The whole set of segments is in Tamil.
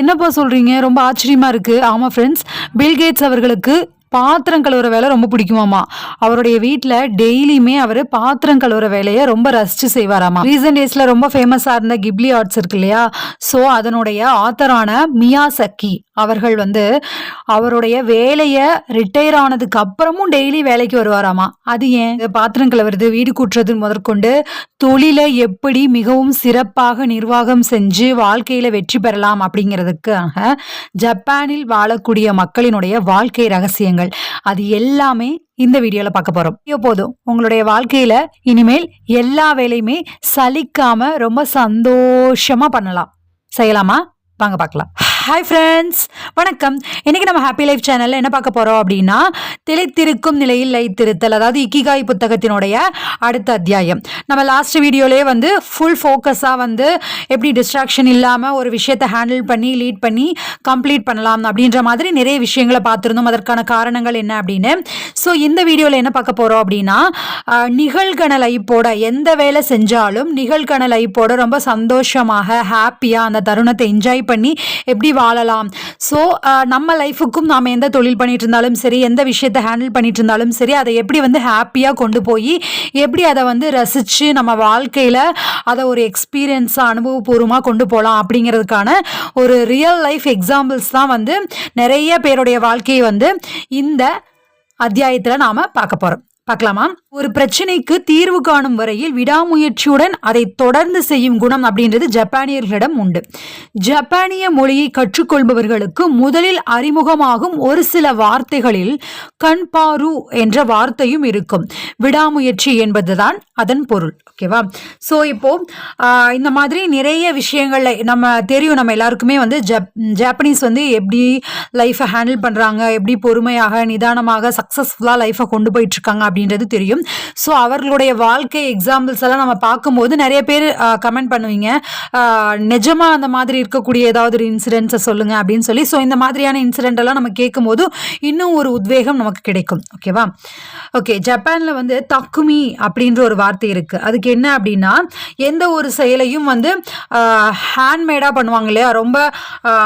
என்னப்பா சொல்கிறீங்க ரொம்ப ஆச்சரியமாக இருக்கு. ஆமாம் ஃப்ரெண்ட்ஸ் பில்கேட்ஸ் அவர்களுக்கு பாத்திரம் கழுவுற வேலை ரொம்ப பிடிக்குமாமா. அவருடைய வீட்டில் டெய்லியுமே அவர் பாத்திரம் கழுவுற வேலையை ரொம்ப ரசிச்சு செய்வாராமா. ரீசன்ட் டேஸில் ரொம்ப ஃபேமஸாக இருந்த கிப்லி ஆர்ட்ஸ் இருக்கு இல்லையா? ஸோ அதனுடைய ஆத்தரான மியா சக்கி அவர்கள் வந்து அவருடைய வேலையை ரிட்டையர் ஆனதுக்கு அப்புறமும் டெய்லி வேலைக்கு வருவாராமா. அது ஏன்? பாத்திரம் கழுவுறது வீடு கூட்டுறது முதற்கொண்டு தொழிலை எப்படி மிகவும் சிறப்பாக நிர்வாகம் செஞ்சு வாழ்க்கையில வெற்றி பெறலாம் அப்படிங்கிறதுக்காக ஜப்பானில் வாழக்கூடிய மக்களினுடைய வாழ்க்கை ரகசியங்கள். அது எல்லாமே இந்த வீடியோல பார்க்க போறோம். ஐயோ போதும். உங்களுடைய வாழ்க்கையில இனிமேல் எல்லா வேலையுமே சலிக்காம ரொம்ப சந்தோஷமா பண்ணலாம். செய்யலாமா? வாங்க பார்க்கலாம். ஹாய் ஃப்ரெண்ட்ஸ் வணக்கம். இன்றைக்கி நம்ம ஹாப்பி லைஃப் சேனலில் என்ன பார்க்க போகிறோம் அப்படின்னா திளைத்திருக்கும் நிலையில் லைத்திருத்தல் அதாவது இக்கிகாய் புத்தகத்தினுடைய அடுத்த அத்தியாயம். நம்ம லாஸ்ட் வீடியோலேயே வந்து ஃபுல் ஃபோக்கஸாக வந்து எப்படி டிஸ்ட்ராக்ஷன் இல்லாமல் ஒரு விஷயத்தை ஹேண்டில் பண்ணி லீட் பண்ணி கம்ப்ளீட் பண்ணலாம் அப்படின்ற மாதிரி நிறைய விஷயங்களை பார்த்துருந்தோம். அதற்கான காரணங்கள் என்ன அப்படின்னு. ஸோ இந்த வீடியோவில் என்ன பார்க்க போகிறோம் அப்படின்னா நிகழ்கண லைப்போட எந்த வேலை செஞ்சாலும் நிகழ்கண லைப்போட ரொம்ப சந்தோஷமாக ஹாப்பியாக அந்த தருணத்தை என்ஜாய் பண்ணி எப்படி வாழலாம். ஸோ uh, நம்ம லைஃபுக்கும் நாம் எந்த தொழில் பண்ணிட்டு இருந்தாலும் சரி எந்த விஷயத்தை ஹேண்டில் பண்ணிட்டு இருந்தாலும் சரி அதை எப்படி வந்து ஹாப்பியாக கொண்டு போய் எப்படி அதை வந்து ரசித்து நம்ம வாழ்க்கையில் அதை ஒரு எக்ஸ்பீரியன்ஸாக அனுபவபூர்வமாக கொண்டு போகலாம் அப்படிங்கிறதுக்கான ஒரு ரியல் லைஃப் எக்ஸாம்பிள்ஸ் தான் வந்து நிறைய பேருடைய வாழ்க்கையை வந்து இந்த அத்தியாயத்தில் நாம் பார்க்க போகிறோம் பார்க்கலாமா? ஒரு பிரச்சனைக்கு தீர்வு காணும் வரையில் விடாமுயற்சியுடன் அதை தொடர்ந்து செய்யும் குணம் அப்படின்றது ஜப்பானியர்களிடம் உண்டு. ஜப்பானிய மொழியை கற்றுக்கொள்பவர்களுக்கு முதலில் அறிமுகமாகும் ஒரு சில வார்த்தைகளில் கண்பாரு என்ற வார்த்தையும் இருக்கும். விடாமுயற்சி என்பதுதான் அதன் பொருள். ஓகேவா ஸோ இப்போ இந்த மாதிரி நிறைய விஷயங்கள்ல நம்ம தெரியும். நம்ம எல்லாருக்குமே வந்து ஜப் ஜாப்பனீஸ் வந்து எப்படி லைஃப்பை ஹேண்டில் பண்ணுறாங்க எப்படி பொறுமையாக நிதானமாக சக்ஸஸ்ஃபுல்லாக லைஃப்பை கொண்டு போயிட்டு இருக்காங்க அப்படின்றது தெரியும். ஸோ அவர்களுடைய வாழ்க்கை எக்ஸாம்பிள்ஸ் எல்லாம் நம்ம பார்க்கும்போது நிறைய பேர் கமெண்ட் பண்ணுவீங்க. நிஜமாக அந்த மாதிரி இருக்கக்கூடிய ஏதாவது ஒரு இன்சிடென்ட்ஸை சொல்லுங்க அப்படின்னு சொல்லி. ஸோ இந்த மாதிரியான இன்சிடென்ட் எல்லாம் நம்ம கேட்கும்போது இன்னும் ஒரு உத்வேகம் நமக்கு கிடைக்கும். ஓகேவா ஓகே ஜப்பானில் வந்து தக்குமி அப்படின்ற ஒரு வார்த்தை இருக்குது அதுக்கு என்ன அப்படின்னா எந்த ஒரு செயலையும் வந்து ஹேண்ட்மேடாக பண்ணுவாங்க இல்லையா? ரொம்ப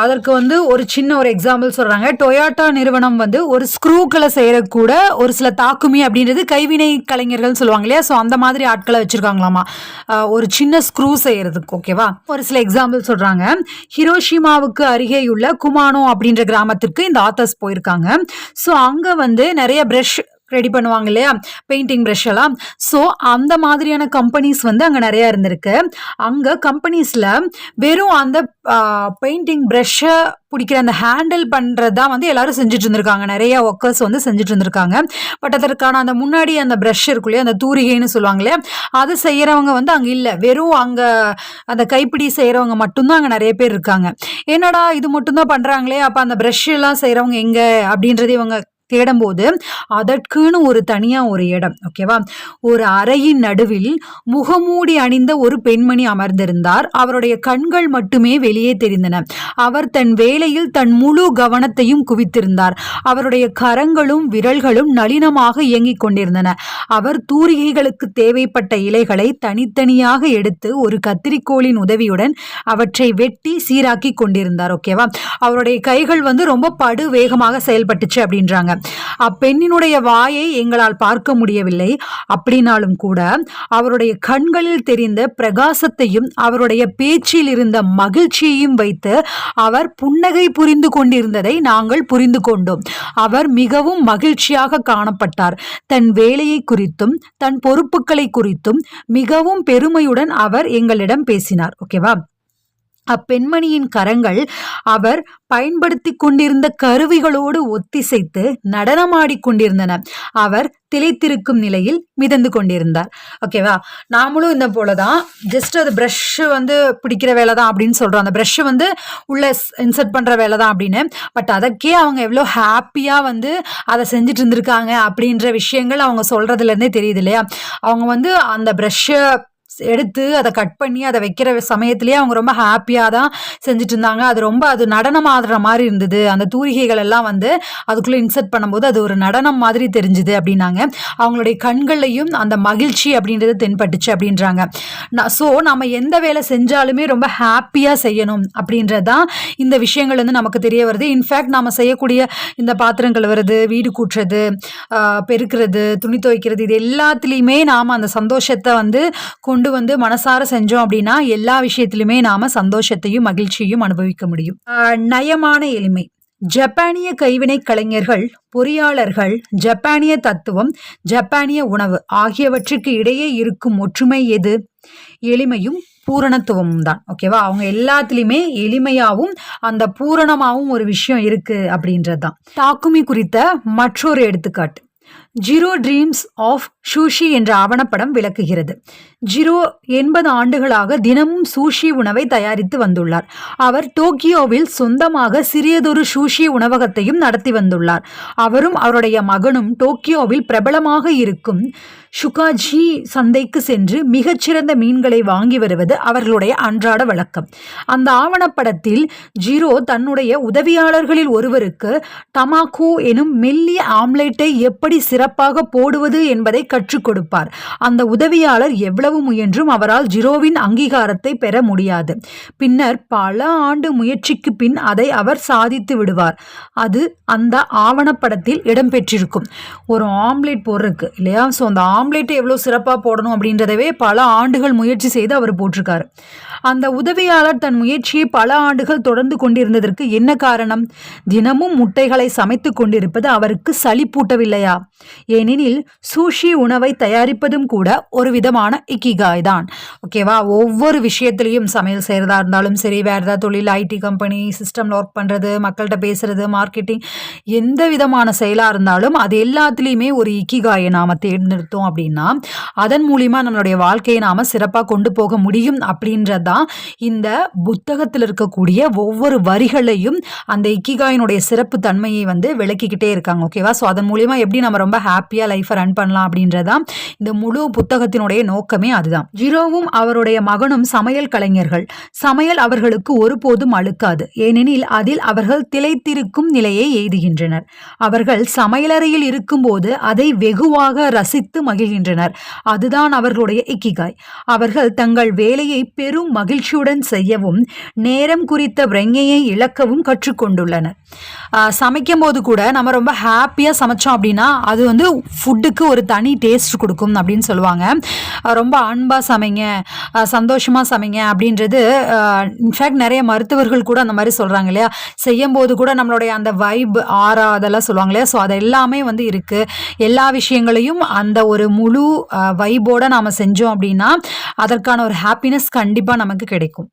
அதற்கு வந்து ஒரு சின்ன ஒரு எக்ஸாம்பிள் சொல்கிறாங்க டொயோட்டா நிறுவனம் வந்து ஒரு ஸ்க்ரூக்களை கூட ஒரு சில தாக்குமி அப்படின்றது கைவினை கலைஞர்கள் சொல்லுவாங்க இல்லையா? ஸோ அந்த மாதிரி ஆட்களை வச்சுருக்காங்களாமா. ஒரு சின்ன ஸ்க்ரூ செய்யறதுக்கு ஓகேவா ஒரு சில எக்ஸாம்பிள் சொல்கிறாங்க ஹிரோஷிமாவுக்கு அருகேயுள்ள குமானோ அப்படின்ற கிராமத்திற்கு இந்த ஆத்தர்ஸ் போயிருக்காங்க. ஸோ அங்கே வந்து நிறைய ப்ரெஷ் ரெடி பண்ணுவாங்க இல்லையா? பெயிண்டிங் ப்ரெஷ் எல்லாம். ஸோ அந்த மாதிரியான கம்பெனிஸ் வந்து அங்கே நிறையா இருந்திருக்கு. அங்கே கம்பெனிஸில் வெறும் அந்த பெயிண்டிங் ப்ரஷ்ஷை பிடிக்கிற அந்த ஹேண்டில் பண்ணுறது தான் வந்து எல்லாரும் செஞ்சுட்டு இருந்திருக்காங்க. நிறைய ஒர்க்கர்ஸ் வந்து செஞ்சுட்டு இருந்திருக்காங்க. பட் அதற்கான அந்த முன்னாடி அந்த ப்ரஷ் இருக்குள்ளே அந்த தூரிகைன்னு சொல்லுவாங்களே அது செய்கிறவங்க வந்து அங்கே இல்லை. வெறும் அங்கே அந்த கைப்பிடி செய்கிறவங்க மட்டும்தான் அங்கே நிறைய பேர் இருக்காங்க. என்னடா இது மட்டும்தான் பண்ணுறாங்களே அப்போ அந்த ப்ரஷ் எல்லாம் செய்கிறவங்க எங்கே? அப்படின்றது இவங்க தேடும்போது அதற்குன்னு ஒரு தனியாக ஒரு இடம் ஓகேவா ஒரு அறையின் நடுவில் முகமூடி அணிந்த ஒரு பெண்மணி அமர்ந்திருந்தார். அவருடைய கண்கள் மட்டுமே வெளியே தெரிந்தன. அவர் தன் வேலையில் தன் முழு கவனத்தையும் குவித்திருந்தார். அவருடைய கரங்களும் விரல்களும் நளினமாக இயங்கிக் கொண்டிருந்தன. அவர் தூரிகைகளுக்கு தேவைப்பட்ட இலைகளை தனித்தனியாக எடுத்து ஒரு கத்திரிக்கோளின் உதவியுடன் அவற்றை வெட்டி சீராக்கி கொண்டிருந்தார் ஓகேவா அவருடைய கைகள் வந்து ரொம்ப படு வேகமாக செயல்பட்டுச்சு அப்படின்றாங்க. அப்பெண்ணினுடைய வாயை எங்களால் பார்க்க முடியவில்லை. அப்படின்னாலும் கூட அவருடைய கண்களில் தெரிந்த பிரகாசத்தையும் அவருடைய பேச்சில் இருந்த மகிழ்ச்சியையும் வைத்து அவர் புன்னகை புரிந்து கொண்டிருந்ததை நாங்கள் புரிந்து கொண்டோம். அவர் மிகவும் மகிழ்ச்சியாக காணப்பட்டார். தன் வேலையை குறித்தும் தன் பொறுப்புகளை குறித்தும் மிகவும் பெருமையுடன் அவர் எங்களிடம் பேசினார். ஓகேவா? அப்பெண்மணியின் கரங்கள் அவர் பயன்படுத்தி கொண்டிருந்த கருவிகளோடு ஒத்திசைத்து நடனமாடி கொண்டிருந்தன. அவர் திளைத்திருக்கும் நிலையில் மிதந்து கொண்டிருந்தார். ஓகேவா நாமளும் இந்த போல தான் ஜஸ்ட் அது ப்ரஷ் வந்து பிடிக்கிற வேலை தான் அப்படின்னு சொல்கிறோம் அந்த ப்ரஷ் வந்து உள்ள இன்சர்ட் பண்ணுற வேலை தான் அப்படின்னு. பட் அதற்கே அவங்க எவ்வளோ ஹாப்பியாக வந்து அதை செஞ்சுட்டு இருந்திருக்காங்க அப்படின்ற விஷயங்கள் அவங்க சொல்கிறதுலேருந்தே தெரியுது இல்லையா? அவங்க வந்து அந்த ப்ரஷ்ஷை எடுத்து அதை கட் பண்ணி அதை வைக்கிற சமயத்திலேயே அவங்க ரொம்ப ஹாப்பியாக தான் செஞ்சுட்டு இருந்தாங்க அது ரொம்ப அது நடனம் ஆடுற மாதிரி இருந்தது. அந்த தூரிகைகள் எல்லாம் வந்து அதுக்குள்ளே இன்சர்ட் பண்ணும்போது அது ஒரு நடனம் மாதிரி தெரிஞ்சுது அப்படின்னாங்க. அவங்களுடைய கண்கள்லையும் அந்த மகிழ்ச்சி அப்படின்றது தென்பட்டுச்சு அப்படின்றாங்க. ஸோ நம்ம எந்த வேலை செஞ்சாலுமே ரொம்ப ஹாப்பியாக செய்யணும் அப்படின்றது தான் இந்த விஷயங்கள் வந்து நமக்கு தெரிய வருது. இன்ஃபேக்ட் நாம் செய்யக்கூடிய இந்த பாத்திரம் கழுவுறது வீடு கூட்டுறது பெருக்கிறது துணி துவைக்கிறது இது எல்லாத்துலேயுமே நாம் அந்த சந்தோஷத்தை வந்து கொண்டு வந்து மனசார செஞ்சோம் அப்படின்னா எல்லா விஷயத்திலுமே நாம சந்தோஷத்தையும் மகிழ்ச்சியையும் அனுபவிக்க முடியும். நயமான எளிமை. ஜப்பானிய கைவினை கலைஞர்கள் பொறியாளர்கள் ஜப்பானிய தத்துவம் ஜப்பானிய உணவு ஆகியவற்றுக்கு இடையே இருக்கும் ஒற்றுமை எது? எளிமையும் பூரணத்துவமும் தான். ஓகேவா அவங்க எல்லாத்துலேயுமே எளிமையாகவும் அந்த பூரணமாகவும் ஒரு விஷயம் இருக்குது அப்படின்றது தான். தாக்குமி குறித்த மற்றொரு எடுத்துக்காட்டு. ஜீரோ ட்ரீம்ஸ் ஆஃப் சூஷி என்ற ஆவணப்படம் விளக்குகிறது. ஜீரோ எண்பது ஆண்டுகளாக தினமும் சூஷி உணவை தயாரித்து வந்துள்ளார். அவர் டோக்கியோவில் சொந்தமாக சிறியதொரு சூஷி உணவகத்தையும் நடத்தி வந்துள்ளார். அவரும் அவருடைய மகனும் டோக்கியோவில் பிரபலமாக இருக்கும் ஷுகாஜி சந்தைக்கு சென்று மிகச்சிறந்த மீன்களை வாங்கி வருவது அவர்களுடைய அன்றாட வழக்கம். அந்த ஆவணப்படத்தில் ஜீரோ தன்னுடைய உதவியாளர்களில் ஒருவருக்கு டமாக்கோ எனும் மெல்லிய ஆம்லேட்டை எப்படி சிற சிறப்பாக போடுவது என்பதை கற்றுக் கொடுப்பார். அந்த உதவியாளர் எவ்வளவு முயன்றும் அவரால் ஜீரோவின் அங்கீகாரத்தை பெற முடியாது. பின்னர் பல ஆண்டு முயற்சிக்கு பின் அதை அவர் சாதித்து விடுவார். அது அந்த ஆவணப்படத்தில் இடம்பெற்றிருக்கும். ஒரு ஆம்லேட் போடுறதுக்கு இல்லையா? ஸோ அந்த ஆம்லேட்டை எவ்வளோ சிறப்பாக போடணும் அப்படின்றதவே பல ஆண்டுகள் முயற்சி செய்து அவர் போட்டிருக்காரு. அந்த உதவியாளர் தன் முயற்சியை பல ஆண்டுகள் தொடர்ந்து கொண்டிருந்ததற்கு என்ன காரணம்? தினமும் முட்டைகளை சமைத்து கொண்டிருப்பது அவருக்கு சலிப்பூட்டவில்லையா ஏனெனில் சூஷி உணவை தயாரிப்பதும் கூட ஒரு விதமான இக்கிகாய் தான் ஓகேவா ஒவ்வொரு விஷயத்திலையும் சமையல் செய்கிறதா இருந்தாலும் சரி வேறு ஏதாவது தொழில் ஐடி கம்பெனி சிஸ்டமில் ஒர்க் பண்ணுறது மக்கள்கிட்ட பேசுறது மார்க்கெட்டிங் எந்த விதமான செயலாக இருந்தாலும் அது எல்லாத்துலேயுமே ஒரு இக்கிகாயை நாம் தேர்ந்தெடுத்தோம் அப்படின்னா அதன் மூலிமா நம்மளுடைய வாழ்க்கையை நாம் சிறப்பாக கொண்டு போக முடியும் அப்படின்றது தான் இந்த புத்தகத்தில் இருக்கக்கூடிய ஒவ்வொரு வரிகளையும் அந்த இக்கிகாயினுடைய சிறப்பு தன்மையை வந்து விளக்கிக்கிட்டே இருக்காங்க ஓகேவா ஸோ அதன் மூலிமா எப்படி நம்ம ரொம்ப ஹாப்பியாக லைஃப்பை ரன் பண்ணலாம் அப்படின்றதான் இந்த முழு புத்தகத்தினுடைய நோக்கமே அதுதான். ஜிரோவும் அவருடைய மகனும் சமையல் கலைஞர்கள். சமையல் அவர்களுக்கு ஒருபோதும் அழுக்காது. ஏனெனில் அதில் அவர்கள் திளைத்திருக்கும் நிலையை எய்துகின்றனர். அவர்கள் சமையலறையில் இருக்கும்போது அதை வெகுவாக ரசித்து மகிழ்கின்றனர். அதுதான் அவர்களுடைய இக்கிகாய். அவர்கள் தங்கள் வேலையை பெரும் மகிழ்ச்சியுடன் செய்யவும் நேரம் குறித்த பிரங்கையை இழக்கவும் கற்றுக்கொண்டுள்ளனர் சமைக்கும் போது கூட நம்ம ரொம்ப ஹாப்பியாக சமைச்சோம் அப்படின்னா அது வந்து ஃபுட்டுக்கு ஒரு தனி டேஸ்ட் கொடுக்கும் அப்படின்னு சொல்லுவாங்க. ரொம்ப அன்பாக சமைங்க சந்தோஷமாக சமைங்க அப்படின்றது இன்ஃபேக்ட் நிறைய மருத்துவர்கள் கூட அந்த மாதிரி சொல்கிறாங்க இல்லையா? செய்யும் போது கூட நம்மளுடைய அந்த வைப் ஆரா அதெல்லாம் சொல்லுவாங்க இல்லையா? ஸோ அது எல்லாமே வந்து இருக்குது எல்லா விஷயங்களையும் அந்த ஒரு முழு வைபோட நாம் செஞ்சோம் அப்படின்னா அதற்கான ஒரு ஹாப்பினஸ் கண்டிப்பாக நமக்கு கிடைக்கும்.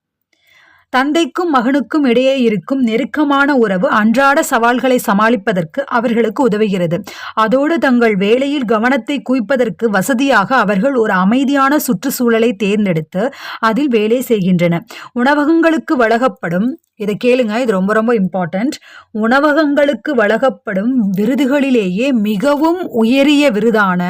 தந்தைக்கும் மகனுக்கும் இடையே இருக்கும் நெருக்கமான உறவு அன்றாட சவால்களை சமாளிப்பதற்கு அவர்களுக்கு உதவுகிறது. அதோடு தங்கள் வேலையில் கவனத்தை குவிப்பதற்கு வசதியாக அவர்கள் ஒரு அமைதியான சுற்றுச்சூழலை தேர்ந்தெடுத்து அதில் வேலை செய்கின்றனர். உணவகங்களுக்கு வழங்கப்படும் இதை கேளுங்க இது ரொம்ப ரொம்ப இம்பார்ட்டண்ட் உணவகங்களுக்கு வழங்கப்படும் விருதுகளிலேயே மிகவும் உயரிய விருதான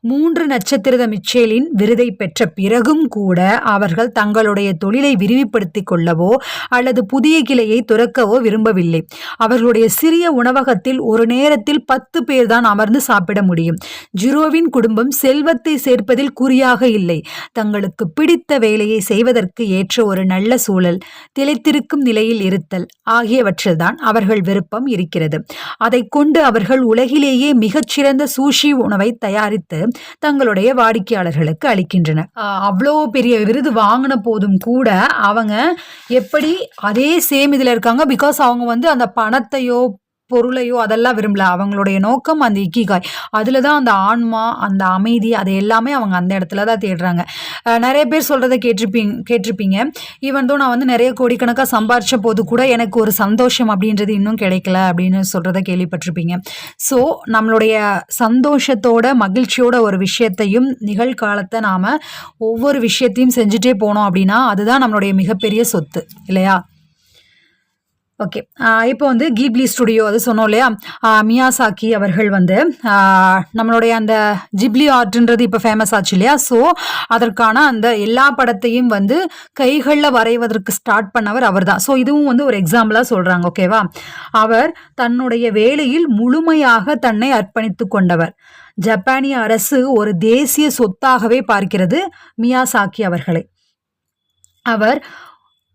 மூன்று நட்சத்திர மிச்சேலின் விருதை பெற்ற பிறகும் கூட அவர்கள் தங்களுடைய தொழிலை விரிவுபடுத்திக் கொள்ளவோ அல்லது புதிய கிளையை துறக்கவோ விரும்பவில்லை. அவர்களுடைய சிறிய உணவகத்தில் ஒரு நேரத்தில் பத்து பேர் தான் அமர்ந்து சாப்பிட முடியும். ஜிரோவின் குடும்பம் செல்வத்தை சேர்ப்பதில் குறியாக இல்லை. தங்களுக்கு பிடித்த வேலையை செய்வதற்கு ஏற்ற ஒரு நல்ல சூழல். திளைத்திருக்கும் நிலை நிலையில் இருத்தல் ஆகியவற்றில்தான் அவர்கள் விருப்பம் இருக்கிறது. அதை கொண்டு அவர்கள் உலகிலேயே மிகச்சிறந்த சூஷி உணவை தயாரித்து தங்களுடைய வாடிக்கையாளர்களுக்கு அளிக்கின்றனர். அவ்வளோ பெரிய விருது வாங்கின போதும் கூட அவங்க எப்படி அதே சேம் இதில் இருக்காங்க பிகாஸ் அவங்க வந்து அந்த பணத்தையோ பொருளையோ அதெல்லாம் விரும்பல. அவங்களுடைய நோக்கம் அந்த இக்கிகாய். அதில் தான் அந்த ஆன்மா அந்த அமைதி அது எல்லாமே அவங்க அந்த இடத்துல தான் தேடுறாங்க. நிறைய பேர் சொல்கிறத கேட்டிருப்பீங்க கேட்டிருப்பீங்க. ஈவன் தோ நான் வந்து நிறைய கோடிக்கணக்காக சம்பாரிச்ச போது கூட எனக்கு ஒரு சந்தோஷம் அப்படின்றது இன்னும் கிடைக்கல அப்படின்னு சொல்கிறத கேள்விப்பட்டிருப்பீங்க. ஸோ நம்மளுடைய சந்தோஷத்தோட மகிழ்ச்சியோட ஒரு விஷயத்தையும் நிகழ்காலத்தை நாம் ஒவ்வொரு விஷயத்தையும் செஞ்சுட்டே போனோம் அப்படின்னா அதுதான் நம்மளுடைய மிகப்பெரிய சொத்து இல்லையா? ஓகே இப்போ வந்து கீப்லி ஸ்டுடியோ அது சொன்னோம் இல்லையா? மியாசாக்கி அவர்கள் வந்து நம்மளுடைய அந்த ஜிப்லி ஆர்ட்ன்றது இப்போ ஃபேமஸ் ஆச்சு இல்லையா? ஸோ அதற்கான அந்த எல்லா படத்தையும் வந்து கைகளில் வரைவதற்கு ஸ்டார்ட் பண்ணவர் அவர் தான் ஸோ இதுவும் வந்து ஒரு எக்ஸாம்பிளாக சொல்கிறாங்க ஓகேவா அவர் தன்னுடைய வேலையில் முழுமையாக தன்னை அர்ப்பணித்து கொண்டவர். ஜப்பானிய அரசு ஒரு தேசிய சொத்தாகவே பார்க்கிறது மியாசாக்கி அவர்களை. அவர்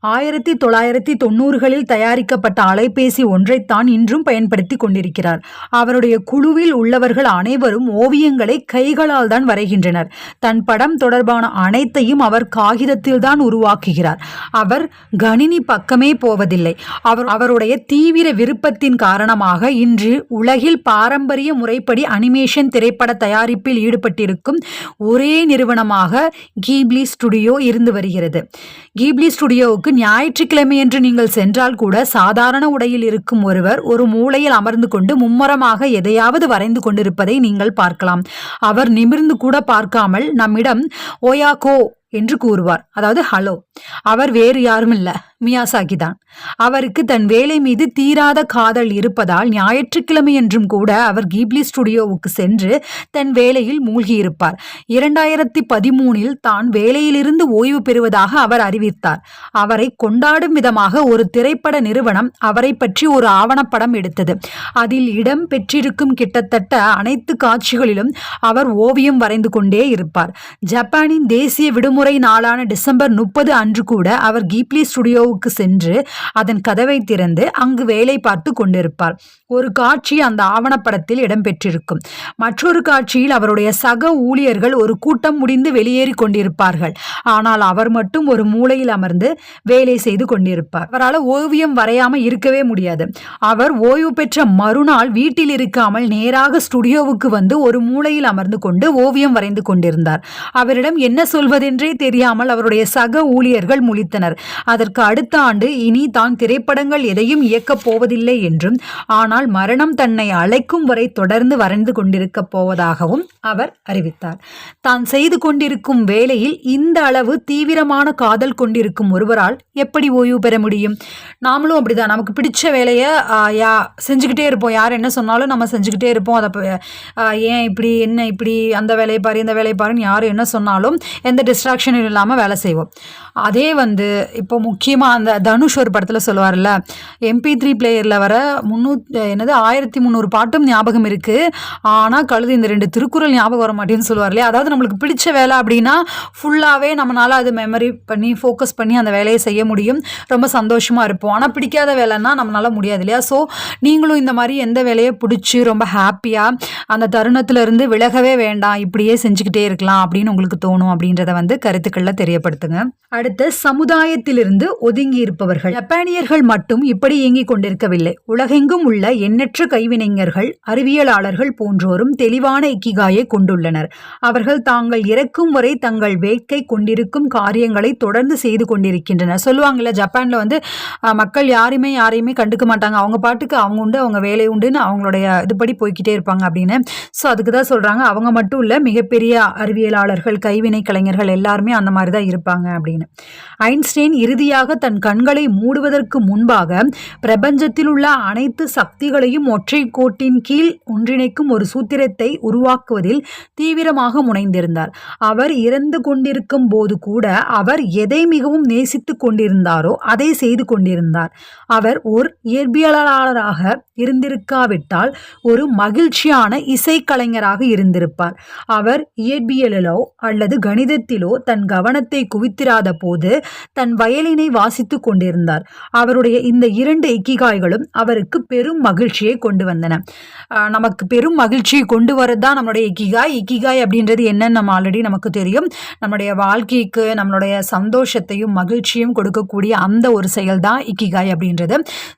ஆயிரத்தி தொள்ளாயிரத்தி தொண்ணூறுகளில் தயாரிக்கப்பட்ட அலைபேசி ஒன்றைத்தான் இன்றும் பயன்படுத்தி கொண்டிருக்கிறார். அவருடைய குழுவில் உள்ளவர்கள் அனைவரும் ஓவியங்களை கைகளால் தான் வரைகின்றனர். தன் படம் தொடர்பான அனைத்தையும் அவர் காகிதத்தில் தான் உருவாக்குகிறார். அவர் கணினி பக்கமே போவதில்லை. அவர் அவருடைய தீவிர விருப்பத்தின் காரணமாக இன்று உலகில் பாரம்பரிய முறைப்படி அனிமேஷன் திரைப்பட தயாரிப்பில் ஈடுபட்டிருக்கும் ஒரே நிறுவனமாக கீப்லி ஸ்டுடியோ இருந்து வருகிறது. கீப்லி ஸ்டுடியோவுக்கு ஞாயிற்றுக்கிழமை என்று நீங்கள் சென்றால் கூட சாதாரண உடையில் இருக்கும் ஒருவர் ஒரு மூலையில் அமர்ந்து கொண்டு மும்முரமாக எதையாவது வரைந்து கொண்டிருப்பதை நீங்கள் பார்க்கலாம். அவர் நிமிர்ந்து கூட பார்க்காமல் நம்மிடம் ஓயாக்கோ என்று கூறுவார். அதாவது ஹலோ. அவர் வேறு யாரும் இல்லை மியாசாகி தான். அவருக்கு தன் வேலை மீது தீராத காதல் இருப்பதால் ஞாயிற்றுக்கிழமை என்றும் கூட அவர் கீப்லி ஸ்டுடியோவுக்கு சென்று தன் வேலையில் மூழ்கியிருப்பார். இரண்டாயிரத்தி பதிமூனில் தான் வேலையிலிருந்து ஓய்வு பெறுவதாக அவர் அறிவித்தார். அவரை கொண்டாடும் விதமாக ஒரு திரைப்பட நிறுவனம் அவரை பற்றி ஒரு ஆவணப்படம் எடுத்தது. அதில் இடம் பெற்றிருக்கும் கிட்டத்தட்ட அனைத்து காட்சிகளிலும் அவர் ஓவியம் வரைந்து கொண்டே இருப்பார். ஜப்பானின் தேசிய விடுமுறை நாளான டிசம்பர் முப்பது அன்று கூட அவர் கீப்லி ஸ்டுடியோ ஸ்டுடியோவுக்கு சென்று அதன் கதவை திறந்து அங்கு வேலை பார்த்து கொண்டிருப்பார். ஒரு காட்சி அந்த ஆவணப்படத்தில் இடம்பெற்றிருக்கும். மற்றொரு காட்சியில் அவருடைய சக ஊழியர்கள் ஒரு கூட்டம் முடிந்து வெளியேறி கொண்டிருப்பார்கள். ஆனால் அவர் மட்டும் ஒரு மூலையில் அமர்ந்து வேலை செய்து கொண்டிருப்பார். அவரால் ஓவியம் வரையாமல் இருக்கவே முடியாது. அவர் ஓய்வு பெற்ற மறுநாள் வீட்டில் இருக்காமல் நேராக ஸ்டுடியோவுக்கு வந்து ஒரு மூலையில் அமர்ந்து கொண்டு ஓவியம் வரைந்து கொண்டிருந்தார். அவரிடம் என்ன சொல்வதென்றே தெரியாமல் அவருடைய சக ஊழியர்கள் முழித்தனர். அதற்கு அடுத்த ஆண்டு இனி தான் திரைப்படங்கள் எதையும் இயக்கப் போவதில்லை என்றும் ஆனால் மரணம் தன்னை அழைக்கும் வரை தொடர்ந்து வரைந்து கொண்டிருக்கப் போவதாகவும் அவர் அறிவித்தார். தான் செய்து கொண்டிருக்கும் வேலையில் இந்த அளவு தீவிரமான காதல் கொண்டிருக்கும் ஒருவரால் எப்படி ஓய்வு பெற முடியும்? நாமளும் அப்படிதான். நமக்கு பிடிச்ச வேலையை யா செஞ்சுக்கிட்டே இருப்போம். யார் என்ன சொன்னாலும் நம்ம செஞ்சுக்கிட்டே இருப்போம். அதை ஏன் இப்படி என்ன இப்படி அந்த வேலையை பாரு இந்த வேலையை பாருன்னு யார் என்ன சொன்னாலும் எந்த டிஸ்ட்ராக்ஷனும் இல்லாமல் வேலை செய்வோம். அதே வந்து இப்போ முக்கியமாக அந்த தனுஷ் ஒரு படத்தில் சொல்லுவார்ல எம்பி த்ரீ பிளேயரில் வர முந்நூ என்னது ஆயிரத்தி முந்நூறு பாட்டும் ஞாபகம் இருக்குது ஆனால் கழுது இந்த ரெண்டு திருக்குறள் ஞாபகம் வர மாட்டேன்னு சொல்லுவார் இல்லையா அதாவது நம்மளுக்கு பிடிச்ச வேலை அப்படின்னா ஃபுல்லாகவே நம்மளால் அது மெமரி பண்ணி ஃபோக்கஸ் பண்ணி அந்த வேலையை செய்ய முடியும். ரொம்ப சந்தோஷமாக இருப்போம். ஆனால் பிடிக்காத வேலைன்னா நம்மளால் முடியாது இல்லையா? ஸோ நீங்களும் இந்த மாதிரி எந்த வேலையை பிடிச்சி ரொம்ப ஹாப்பியாக அந்த தருணத்திலிருந்து விலகவே வேண்டாம் இப்படியே செஞ்சுக்கிட்டே இருக்கலாம் அப்படின்னு உங்களுக்கு தோணும் அப்படின்றத வந்து கருத்துக்களில் தெரியப்படுத்துங்க. அடுத்து சமுதாயத்திலிருந்து ஒதுங்கி இருப்பவர்கள் ஜப்பானியர்கள் மட்டும் இப்படி இயங்கிக் கொண்டிருக்கவில்லை. உலகெங்கும் உள்ள எண்ணற்ற கைவினைஞர்கள் அறிவியலாளர்கள் போன்றோரும் தெளிவான இக்கிகாயை கொண்டுள்ளனர். அவர்கள் தாங்கள் இறக்கும் வரை தங்கள் வேட்கை கொண்டிருக்கும் காரியங்களை தொடர்ந்து செய்து கொண்டிருக்கின்றனர். சொல்லுவாங்கல்ல ஜப்பான்ல வந்து மக்கள் யாரையுமே யாரையுமே கண்டுக்க மாட்டாங்க. அவங்க பாட்டுக்கு அவங்க உண்டு அவங்க வேலை உண்டுன்னு அவங்களுடைய இதுபடி போய்க்கிட்டே இருப்பாங்க அப்படின்னு. ஸோ அதுக்கு தான் சொல்றாங்க. அவங்க மட்டும் இல்ல மிகப்பெரிய அறிவியலாளர்கள் கைவினை கலைஞர்கள் எல்லாருமே அந்த மாதிரி தான் இருப்பாங்க அப்படின்னு. ஐன்ஸ்டைன் இறுதியாக தன் கண்களை மூடுவதற்கு முன்பாக பிரபஞ்சத்தில் உள்ள அனைத்து சக்திகளையும் ஒற்றை கோட்டின் கீழ் ஒன்றிணைக்கும் ஒரு சூத்திரத்தை உருவாக்குவதில் தீவிரமாக முனைந்திருந்தார். அவர் இறந்து கொண்டிருக்கும் போது கூட அவர் எதை மிகவும் நேசித்துக் கொண்டிருந்தாரோ அதை செய்து கொண்டிருந்தார். அவர் ஓர் இயற்பியலாளராக இருந்திருக்காவிட்டால் ஒரு மகிழ்ச்சியான இசைக்கலைஞராக இருந்திருப்பார். அவர் இயற்பியலிலோ அல்லது கணிதத்திலோ தன் கவனத்தை குவித்திராத போது தன் வயலினை வாசித்துக் கொண்டிருந்தார் அவருடைய இந்த இரண்டு இக்கிகாய்களும் அவருக்கு பெரும் மகிழ்ச்சியை கொண்டு வந்தன. நமக்கு பெரும் மகிழ்ச்சியை கொண்டு வரது தான் நம்மளுடைய இக்கிகாய். இக்கிகாய் அப்படின்றது என்னன்னு நம்ம ஆல்ரெடி நமக்கு தெரியும். நம்மளுடைய வாழ்க்கைக்கு நம்மளுடைய சந்தோஷத்தையும் மகிழ்ச்சியும் கொடுக்கக்கூடிய அந்த ஒரு செயல் தான் இக்கிகாய் அப்படின்றது.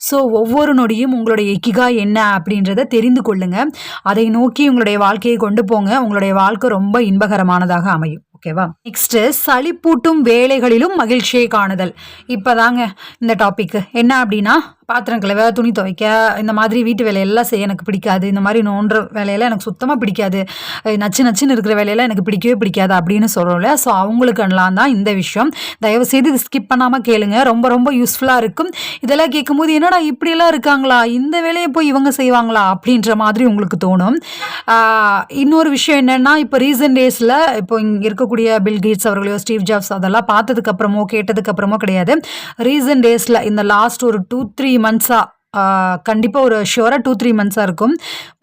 ஸோ ஒவ்வொரு நொடியும் உங்களுடைய இக்கிகாய் என்ன அப்படின்றத தெரிந்து கொள்ளுங்க. அதை நோக்கி உங்களுடைய வாழ்க்கையை கொண்டு போங்க. உங்களுடைய வாழ்க்கை ரொம்ப இன்பகரமானதாக அமையும். ஓகேவா? நெக்ஸ்ட் சளிப்பூட்டும் வேலைகளிலும் மகிழ்ச்சியை காணுதல். இப்போதாங்க இந்த டாபிக் என்ன அப்படின்னா பாத்திரம் கழுவ துணி துவைக்க இந்த மாதிரி வீட்டு வேலையெல்லாம் செய்ய எனக்கு பிடிக்காது. இந்த மாதிரி நோன்ற வேலையெல்லாம் எனக்கு சுத்தமாக பிடிக்காது. நச்சு நச்சுன்னு இருக்கிற வேலையெல்லாம் எனக்கு பிடிக்கவே பிடிக்காது அப்படின்னு சொல்கிறோம்ல ஸோ அவங்களுக்கெல்லாம் தான் இந்த விஷயம். தயவு செய்து இது ஸ்கிப் பண்ணாமல் கேளுங்க. ரொம்ப ரொம்ப யூஸ்ஃபுல்லாக இருக்கும். இதெல்லாம் கேட்கும்போது என்னடா இப்படியெல்லாம் இருக்காங்களா? இந்த வேலையை போய் இவங்க செய்வாங்களா? அப்படின்ற மாதிரி உங்களுக்கு தோணும். இன்னொரு விஷயம் என்னென்னா இப்போ ரீசன்ட் டேஸில் இப்போ இங்கே இருக்கக்கூடிய பில் கேட்ஸ் அவர்களையோ ஸ்டீவ் ஜாப்ஸ் அதெல்லாம் பார்த்ததுக்கப்புறமோ கேட்டதுக்கப்புறமோ கிடையாது. ரீசன்ட் டேஸில் இந்த லாஸ்ட் ஒரு டூ த்ரீ மந்த்ஸாக கண்டிப்பாக ஒரு ஷுவராக டூ த்ரீ மந்த்ஸாக இருக்கும்.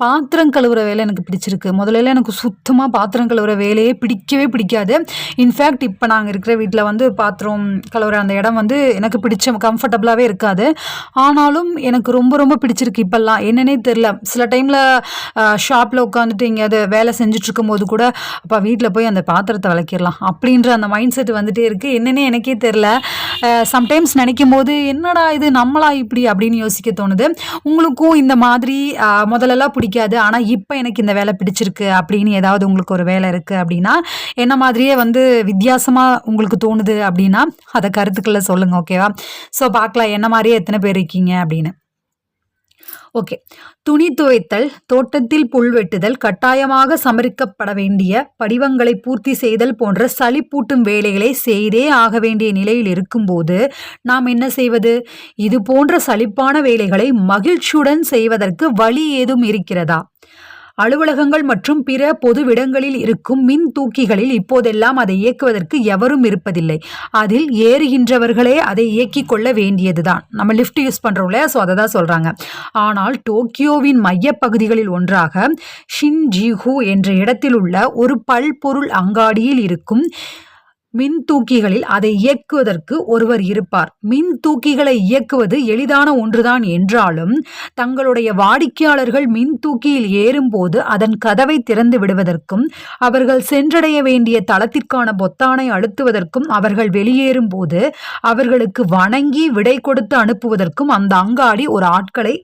பாத்திரம் கழுவுற வேலை எனக்கு பிடிச்சிருக்கு. முதல்ல எனக்கு சுத்தமாக பாத்திரம் கழுவுற வேலையே பிடிக்கவே பிடிக்காது. இன்ஃபேக்ட் இப்போ நாங்கள் இருக்கிற வீட்டில் வந்து பாத்திரம் கழுவுற அந்த இடம் வந்து எனக்கு பிடிச்ச கம்ஃபர்டபுளாகவே இருக்காது. ஆனாலும் எனக்கு ரொம்ப ரொம்ப பிடிச்சிருக்கு இப்போல்லாம். என்னன்னே தெரில சில டைமில் ஷாப்பில் உட்காந்துட்டு எங்கேயாவது வேலை செஞ்சுட்ருக்கும் போது கூட அப்போ வீட்டில் போய் அந்த பாத்திரத்தை விளக்கிடலாம். அப்படின்ற அந்த மைண்ட் செட் வந்துட்டே இருக்குது என்னன்னே எனக்கே தெரில சம்டைம்ஸ் நினைக்கும் போது என்னடா இது நம்மளா இப்படி? அப்படின்னு யோசிக்க தோணுது. உங்களுக்கும் இந்த மாதிரி முதல்லலாம் பிடிக்காது. ஆனால் இப்போ எனக்கு இந்த வேலை பிடிச்சிருக்கு அப்படின்னு ஏதாவது உங்களுக்கு ஒரு வேலை இருக்குது அப்படின்னா என்ன மாதிரியே வந்து வித்தியாசமாக உங்களுக்கு தோணுது அப்படின்னா அதை கருத்துக்களை சொல்லுங்கள் ஓகேவா ஸோ பார்க்கலாம் என்ன மாதிரியே எத்தனை பேர் இருக்கீங்க அப்படின்னு. ஓகே துணி துவைத்தல் தோட்டத்தில் புல் வெட்டுதல் கட்டாயமாக சமரிக்கப்பட வேண்டிய படிவங்களை பூர்த்தி செய்தல் போன்ற சளிப்பூட்டும் வேலைகளை செய்தே ஆக வேண்டிய நிலையில் இருக்கும்போது நாம் என்ன செய்வது? இது போன்ற சலிப்பான வேலைகளை மகிழ்ச்சியுடன் செய்வதற்கு வழி ஏதும் இருக்கிறதா? அலுவலகங்கள் மற்றும் பிற பொதுவிடங்களில் இருக்கும் மின் தூக்கிகளில் இப்போதெல்லாம் அதை இயக்குவதற்கு எவரும் இருப்பதில்லை. அதில் ஏறுகின்றவர்களே அதை இயக்கிக் கொள்ள வேண்டியதுதான். நம்ம லிஃப்ட் யூஸ் பண்றோம்ல ஸோ அதை தான் சொல்றாங்க. ஆனால் டோக்கியோவின் மையப்பகுதிகளில் ஒன்றாக ஷின்ஜிஹூ என்ற இடத்தில் உள்ள ஒரு பல்பொருள் அங்காடியில் இருக்கும் மின் தூக்கிகளில் அதை இயக்குவதற்கு ஒருவர் இருப்பார். மின் தூக்கிகளை இயக்குவது எளிதான ஒன்றுதான் என்றாலும் தங்களுடைய வாடிக்கையாளர்கள் மின் தூக்கியில் ஏறும்போது அதன் கதவை திறந்து விடுவதற்கும் அவர்கள் சென்றடைய வேண்டிய தளத்திற்கான பொத்தானை அழுத்துவதற்கும் அவர்கள் வெளியேறும்போது அவர்களுக்கு வணங்கி விடை கொடுத்து அனுப்புவதற்கும் அந்த அங்காடி ஒரு ஆட்களை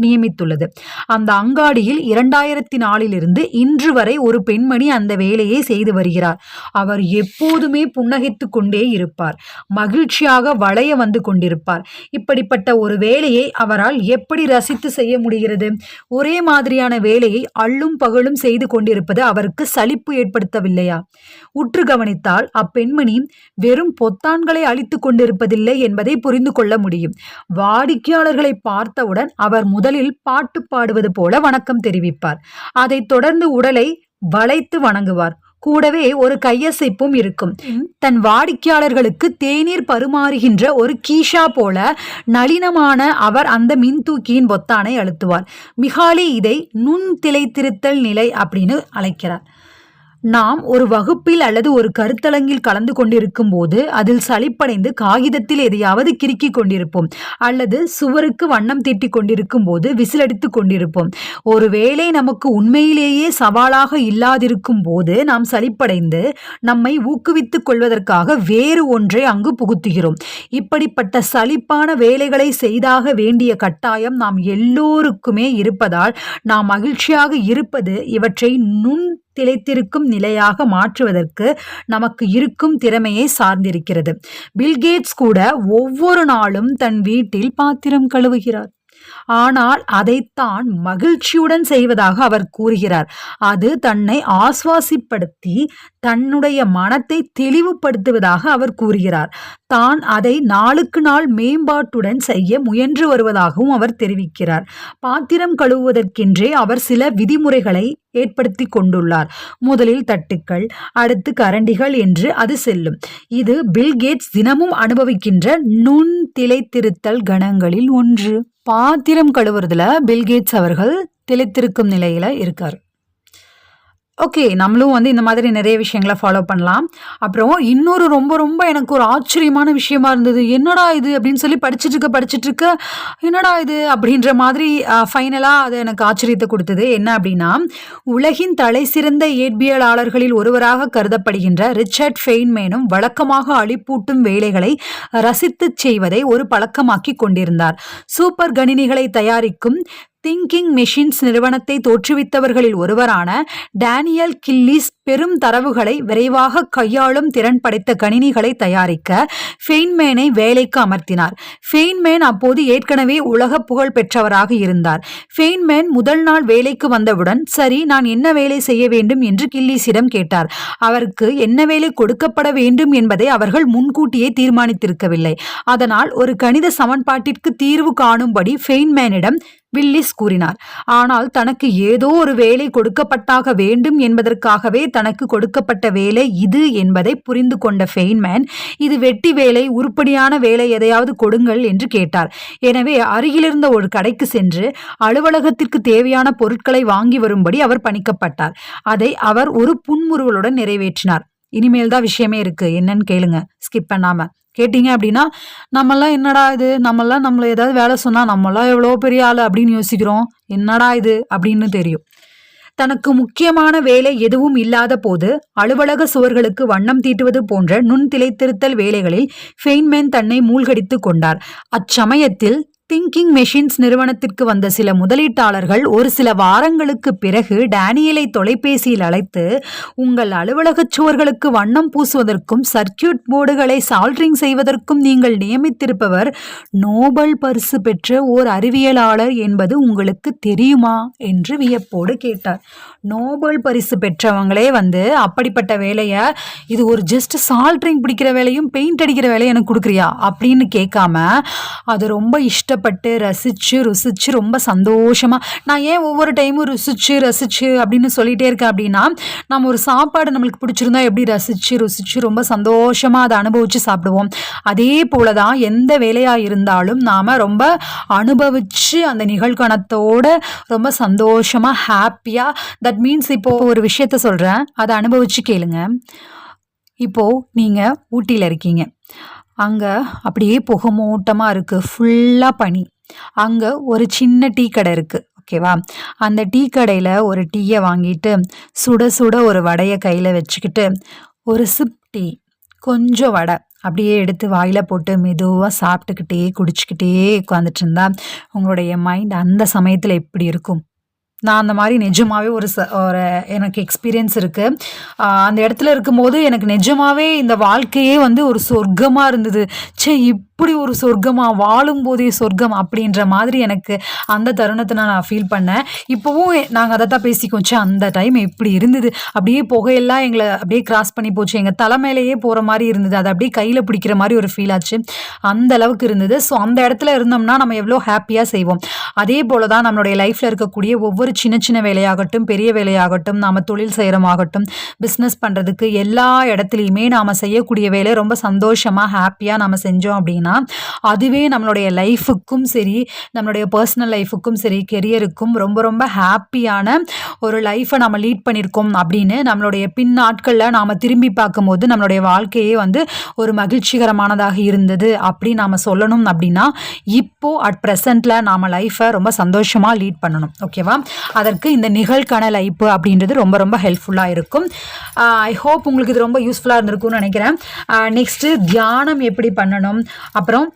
நியமித்துள்ளது. அந்த அங்காடியில் இரண்டாயிரத்தி நாலிலிருந்து இன்று வரை ஒரு பெண்மணி அந்த வேலையை செய்து வருகிறார். அவர் எப்போதுமே புன்னகைத்து கொண்டே இருப்பார். மகிழ்ச்சியாக வளைய வந்து கொண்டிருப்பார். இப்படிப்பட்ட ஒரு வேலையை அவரால் எப்படி ரசித்து செய்ய முடிகிறது? ஒரே மாதிரியான வேலையை அள்ளும் பகலும் செய்து கொண்டிருப்பது அவருக்கு சலிப்பு ஏற்படுத்தவில்லையா? உற்று கவனித்தால் அப்பெண்மணி வெறும் பொத்தான்களை அழித்து கொண்டிருப்பதில்லை என்பதை புரிந்து கொள்ள முடியும். வாடிக்கையாளர்களை பார்த்தவுடன் அவர் முதலில் பாட்டு பாடுவது போல வணக்கம் தெரிவிப்பார். அதைத் தொடர்ந்து உடலை வளைத்து வணங்குவார். கூடவே ஒரு கையசைப்பும் இருக்கும். தன் வாடிக்கையாளர்களுக்கு தேநீர் பரிமாறுகின்ற ஒரு கீஷா போல நளினமான அவர் அந்த மின்தூக்கியின் பொத்தானை அழுத்துவார். மிகாலி இதை நுண் திளைத்திருத்தல் நிலை அப்படின்னு அழைக்கிறார். நாம் ஒரு வகுப்பில் அல்லது ஒரு கருத்தரங்கில் கலந்து கொண்டிருக்கும் போது அதில் சளிப்படைந்து காகிதத்தில் எதையாவது கிறுக்கிக் கொண்டிருப்போம். அல்லது சுவருக்கு வண்ணம் தீட்டிக் கொண்டிருக்கும் போது விசிலடித்துக் கொண்டிருப்போம். ஒருவேளை நமக்கு உண்மையிலேயே சவாலாக இல்லாதிருக்கும் போது நாம் சளிப்படைந்து நம்மை ஊக்குவித்துக் கொள்வதற்காக வேறு ஒன்றை அங்கு புகுத்துகிறோம். இப்படிப்பட்ட சலிப்பான வேலைகளை செய்தாக வேண்டிய கட்டாயம் நாம் எல்லோருக்குமே இருப்பதால் நாம் மகிழ்ச்சியாக இருப்பது இவற்றை நுண் திளைத்திருக்கும் நிலையாக மாற்றுவதற்கு நமக்கு இருக்கும் திறமையை சார்ந்திருக்கிறது. பில்கேட்ஸ் கூட ஒவ்வொரு நாளும் தன் வீட்டில் பாத்திரம் கழுவுகிறார். ஆனால் அதைத்தான் மகிழ்ச்சியுடன் செய்வதாக அவர் கூறுகிறார். அது தன்னை ஆஸ்வாசிப்படுத்தி தன்னுடைய மனத்தை தெளிவுபடுத்துவதாக அவர் கூறுகிறார். தான் அதை நாளுக்கு நாள் மேம்பாட்டுடன் செய்ய முயன்று வருவதாகவும் அவர் தெரிவிக்கிறார். பாத்திரம் கழுவுவதற்கென்றே அவர் சில விதிமுறைகளை ஏற்படுத்தி கொண்டுள்ளார். முதலில் தட்டுக்கள் அடுத்து கரண்டிகள் என்று அது செல்லும். இது பில்கேட்ஸ் தினமும் அனுபவிக்கின்ற நுண் திளைத்திருத்தல் கணங்களில் ஒன்று. பாத்திரம் கழுவுறதுல பில்கேட்ஸ் அவர்கள் திளைத்திருக்கும் நிலையில இருக்கார். ஓகே நம்மளும் வந்து இந்த மாதிரி நிறைய விஷயங்களை ஃபாலோ பண்ணலாம். அப்புறம் இன்னொரு ரொம்ப ரொம்ப எனக்கு ஒரு ஆச்சரியமான விஷயமா இருந்தது. என்னடா இது அப்படின்னு சொல்லி படிச்சுட்டு இருக்க படிச்சுட்டு இருக்க என்னடா இது அப்படின்ற மாதிரி ஃபைனலாக அது எனக்கு ஆச்சரியத்தை கொடுத்தது. என்ன அப்படின்னா உலகின் தலை சிறந்த இயற்பியலாளர்களில் ஒருவராக கருதப்படுகின்ற ரிச்சர்ட் ஃபெயின்மேனும் வழக்கமாக அழிப்பூட்டும் வேலைகளை ரசித்துச் செய்வதை ஒரு பழக்கமாக்கி கொண்டிருந்தார். சூப்பர் கணினிகளை தயாரிக்கும் திங்கிங் மெஷின்ஸ் நிறுவனத்தை தோற்றுவித்தவர்களில் ஒருவரான டேனியல் கில்லிஸ் பெரும் தரவுகளை விரைவாக கையாளும் திறன் படைத்த கணினிகளை தயாரிக்க ஃபெயின்மேனை வேலைக்கு அமர்த்தினார். ஃபெயின்மேன் அப்போது ஏற்கனவே உலக புகழ் பெற்றவராக இருந்தார். ஃபெயின்மேன் முதல் நாள் வேலைக்கு வந்தவுடன் சரி நான் என்ன வேலை செய்ய வேண்டும்? என்று கில்லிஸிடம் கேட்டார். அவருக்கு என்ன வேலை கொடுக்கப்பட வேண்டும் என்பதை அவர்கள் முன்கூட்டியே தீர்மானித்திருக்கவில்லை. அதனால் ஒரு கணித சமன்பாட்டிற்கு தீர்வு காணும்படி ஃபெயின்மேனிடம் வில்லிஸ் கூறினார். ஆனால் தனக்கு ஏதோ ஒரு வேலை கொடுக்கப்பட்டாக வேண்டும் என்பதற்காகவே தனக்கு கொடுக்கப்பட்ட வேலை இது என்பதை புரிந்து கொண்ட ஃபெயின்மேன் இது வெட்டி வேலை உருப்படியான வேலை எதையாவது கொடுங்கள் என்று கேட்டார். எனவே அருகிலிருந்த ஒரு கடைக்கு சென்று அலுவலகத்திற்கு தேவையான பொருட்களை வாங்கி வரும்படி அவர் பணிக்கப்பட்டார். அதை அவர் ஒரு புன்முறுவலுடன் நிறைவேற்றினார். இனிமேல் தான் விஷயமே இருக்கு. என்னன்னு கேளுங்க. ஸ்கிப் பண்ணாம. கேட்டிங்க அப்படின்னா நம்மெல்லாம் என்னடா இது? நம்மெல்லாம் நம்மளை ஏதாவது வேலை சொன்னால் நம்மளாம் எவ்வளோ பெரிய ஆள் அப்படின்னு யோசிக்கிறோம். என்னடா இது? அப்படின்னு தெரியும். தனக்கு முக்கியமான வேலை எதுவும் இல்லாத போது அலுவலக சுவர்களுக்கு வண்ணம் தீட்டுவது போன்ற நுண் திளைத்திருத்தல் வேலைகளில் ஃபெயின்மேன் தன்னை மூழ்கடித்து கொண்டார். அச்சமயத்தில் திங்கிங் மெஷின்ஸ் நிறுவனத்திற்கு வந்த சில முதலீட்டாளர்கள் ஒரு சில வாரங்களுக்கு பிறகு டேனியலை தொலைபேசியில் அழைத்து உங்கள் அலுவலகச் சுவர்களுக்கு வண்ணம் பூசுவதற்கும் சர்க்கியூட் போர்டுகளை சால்ட்ரிங் செய்வதற்கும் நீங்கள் நியமித்திருப்பவர் நோபல் பரிசு பெற்ற ஓர் அறிவியலாளர் என்பது உங்களுக்கு தெரியுமா? என்று வியப்போடு கேட்டார். நோபல் பரிசு பெற்றவங்களே வந்து அப்படிப்பட்ட வேலையை இது ஒரு ஜஸ்ட் சால்ட்ரிங் பிடிக்கிற வேலையும் பெயிண்ட் அடிக்கிற வேலையும் எனக்கு கொடுக்குறியா? அப்படின்னு கேட்காம அது ரொம்ப கஷ்டப்பட்டு ரசித்து ருசித்து ரொம்ப சந்தோஷமாக நான் ஏன் ஒவ்வொரு டைமும் ருசித்து ரசித்து அப்படின்னு சொல்லிகிட்டே இருக்கேன் அப்படின்னா நம்ம ஒரு சாப்பாடு நம்மளுக்கு பிடிச்சிருந்தா எப்படி ரசித்து ருசித்து ரொம்ப சந்தோஷமாக அதை அனுபவித்து சாப்பிடுவோம். அதே போல தான் எந்த வேலையாக இருந்தாலும் நாம் ரொம்ப அனுபவித்து அந்த நிகழ்கணத்தோட ரொம்ப சந்தோஷமாக ஹாப்பியாக தட் மீன்ஸ் இப்போது ஒரு விஷயத்த சொல்கிறேன் அதை அனுபவித்து கேளுங்க. இப்போது நீங்கள் ஊட்டியில் இருக்கீங்க. அங்கே அப்படியே புகமூட்டமாக இருக்குது ஃபுல்லாக பனி. அங்கே ஒரு சின்ன டீ கடை இருக்குது ஓகேவா அந்த டீ கடையில் ஒரு டீயை வாங்கிட்டு சுட சுட ஒரு வடையை கையில் வச்சுக்கிட்டு ஒரு சிப் டீ கொஞ்சம் வடை அப்படியே எடுத்து வாயில் போட்டு மெதுவாக சாப்பிட்டுக்கிட்டே குடிச்சிக்கிட்டே உட்காந்துட்டு இருந்தா உங்களுடைய மைண்ட் அந்த சமயத்தில் எப்படி இருக்கும்? நான் அந்த மாதிரி நிஜமாகவே ஒரு ச ஒரு எனக்கு எக்ஸ்பீரியன்ஸ் இருக்குது அந்த இடத்துல இருக்கும்போது எனக்கு நிஜமாகவே இந்த வாழ்க்கையே வந்து ஒரு சொர்க்கமாக இருந்தது. ச்சே இப்படி ஒரு சொர்க்கமாக வாழும் போதே சொர்க்கம் அப்படின்ற மாதிரி எனக்கு அந்த தருணத்தை நான் ஃபீல் பண்ணேன். இப்போவும் நாங்கள் அதை தான் பேசிக்கோம் சே அந்த டைம் எப்படி இருந்தது. அப்படியே புகையெல்லாம் எங்களை அப்படியே கிராஸ் பண்ணி போச்சு. எங்கள் தலைமையிலேயே போகிற மாதிரி இருந்தது. அதை அப்படியே கையில் பிடிக்கிற மாதிரி ஒரு ஃபீல் ஆச்சு. அந்த அளவுக்கு இருந்தது. ஸோ அந்த இடத்துல இருந்தோம்னா நம்ம எவ்வளோ ஹாப்பியாக செய்வோம். அதே போல தான் நம்மளுடைய லைஃப்பில் இருக்கக்கூடிய ஒவ்வொரு சின்ன சின்ன வேலையாகட்டும் பெரிய வேலையாகட்டும் நாம் தொழில் செய்கிறமாகட்டும் பிஸ்னஸ் பண்ணுறதுக்கு எல்லா இடத்துலையுமே நாம் செய்யக்கூடிய வேலை ரொம்ப சந்தோஷமாக ஹாப்பியாக நம்ம செஞ்சோம் அப்படின்னா அதுவே நம்மளுடைய லைஃபுக்கும் சரி நம்மளுடைய பர்சனல் லைஃபுக்கும் சரி கெரியருக்கும் ரொம்ப ரொம்ப ஹாப்பியான ஒரு லைஃப்பை நம்ம லீட் பண்ணியிருக்கோம் அப்படின்னு நம்மளுடைய பின் நாட்களில் நாம் திரும்பி பார்க்கும்போது நம்மளுடைய வாழ்க்கையே வந்து ஒரு மகிழ்ச்சிகரமானதாக இருந்தது அப்படி நாம் சொல்லணும் அப்படின்னா இப்போது அட் ப்ரெசண்ட்டில் நாம் லைஃப்பை ரொம்ப சந்தோஷமாக லீட் பண்ணணும். ஓகேவா அதற்கு இந்த நிகழ்கான லைஃப் அப்படின்றது ரொம்ப ரொம்ப ஹெல்ப்ஃபுல்லாக இருக்கும். ஐ ஹோப் உங்களுக்கு இது ரொம்ப யூஸ்ஃபுல்லாக இருந்திருக்கும்னு நினைக்கிறேன். நெக்ஸ்ட்டு தியானம் எப்படி பண்ணணும்? அப்புறம்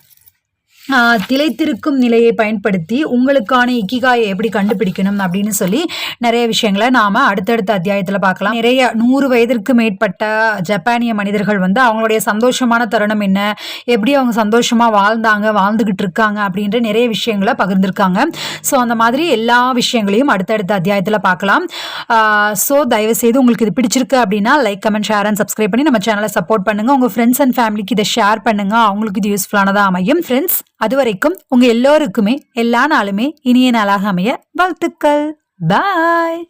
திளைத்திருக்கும் நிலையை பயன்படுத்தி உங்களுக்கான இக்கிகாயை எப்படி கண்டுபிடிக்கணும் அப்படின்னு சொல்லி நிறைய விஷயங்களை நாம் அடுத்தடுத்த அத்தியாயத்தில் பார்க்கலாம். நிறைய நூறு வயதிற்கு மேற்பட்ட ஜப்பானிய மனிதர்கள் வந்து அவங்களுடைய சந்தோஷமான தருணம் என்ன எப்படி அவங்க சந்தோஷமாக வாழ்ந்தாங்க வாழ்ந்துக்கிட்டு இருக்காங்க அப்படின்ற நிறைய விஷயங்களை பகிர்ந்திருக்காங்க. ஸோ அந்த மாதிரி எல்லா விஷயங்களையும் அடுத்தடுத்த அத்தியாயத்தில் பார்க்கலாம். ஸோ தயவுசெய்து உங்களுக்கு இது பிடிச்சிருக்கு அப்படின்னா like comment share and subscribe பண்ணி நம்ம சேனலை சப்போர்ட் பண்ணுங்கள் உங்கள் ஃப்ரெண்ட்ஸ் அண்ட் ஃபேமிலிக்கு இதை ஷேர் பண்ணுங்கள் அவங்களுக்கு இது யூஸ்ஃபுல்லானதாக அமையும். ஃப்ரெண்ட்ஸ் அது வரைக்கும் உங்க எல்லோருக்குமே எல்லா நாளுமே இனிய நாளாக அமைய வாழ்த்துக்கள். பாய்